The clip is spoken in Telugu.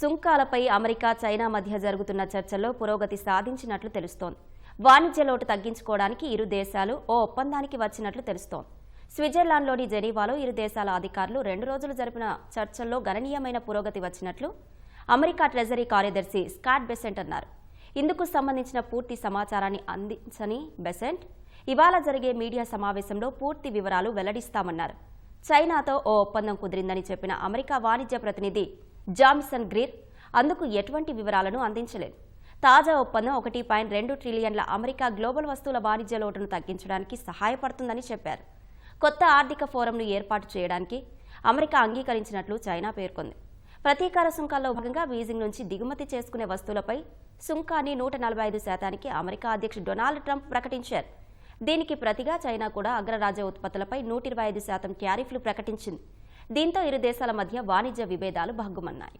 సుంకాలపై అమెరికా చైనా మధ్య జరుగుతున్న చర్చల్లో పురోగతి సాధించినట్లు తెలుస్తోంది. వాణిజ్య లోటు తగ్గించుకోవడానికి ఇరు దేశాలు ఓ ఒప్పందానికి వచ్చినట్లు తెలుస్తోంది. స్విట్జర్లాండ్లోని జెనీవాలో ఇరు దేశాల అధికారులు రెండు రోజులు జరిపిన చర్చల్లో గణనీయమైన పురోగతి వచ్చినట్లు అమెరికా ట్రెజరీ కార్యదర్శి స్కాట్ బెసెంట్ అన్నారు. ఇందుకు సంబంధించిన పూర్తి సమాచారాన్ని అందించని బెసెంట్ ఇవాళ జరిగే మీడియా సమావేశంలో పూర్తి వివరాలు వెల్లడిస్తామన్నారు. చైనాతో ఓ ఒప్పందం కుదిరిందని చెప్పిన అమెరికా వాణిజ్య ప్రతినిధి జామిసన్ గ్రీర్ అందుకు ఎటువంటి వివరాలను అందించలేదు. తాజా ఒప్పందం ఒకటి పాయింట్ రెండు ట్రిలియన్ల అమెరికా గ్లోబల్ వస్తువుల వాణిజ్య లోటును తగ్గించడానికి సహాయపడుతుందని చెప్పారు. కొత్త ఆర్థిక ఫోరంను ఏర్పాటు చేయడానికి అమెరికా అంగీకరించినట్లు చైనా పేర్కొంది. ప్రతీకార సుంకాల్లో భాగంగా బీజింగ్ నుంచి దిగుమతి చేసుకునే వస్తువులపై సుంకాన్ని నూట నలభై ఐదు శాతానికి అమెరికా అధ్యక్షుడు డొనాల్డ్ ట్రంప్ ప్రకటించారు. దీనికి ప్రతిగా చైనా కూడా అగ్రరాజ్య ఉత్పత్తులపై నూట ఇరవై ఐదు శాతం ట్యారిఫ్లు ప్రకటించింది. దీంతో ఇరు దేశాల మధ్య వాణిజ్య విభేదాలు భగ్గుమన్నాయి.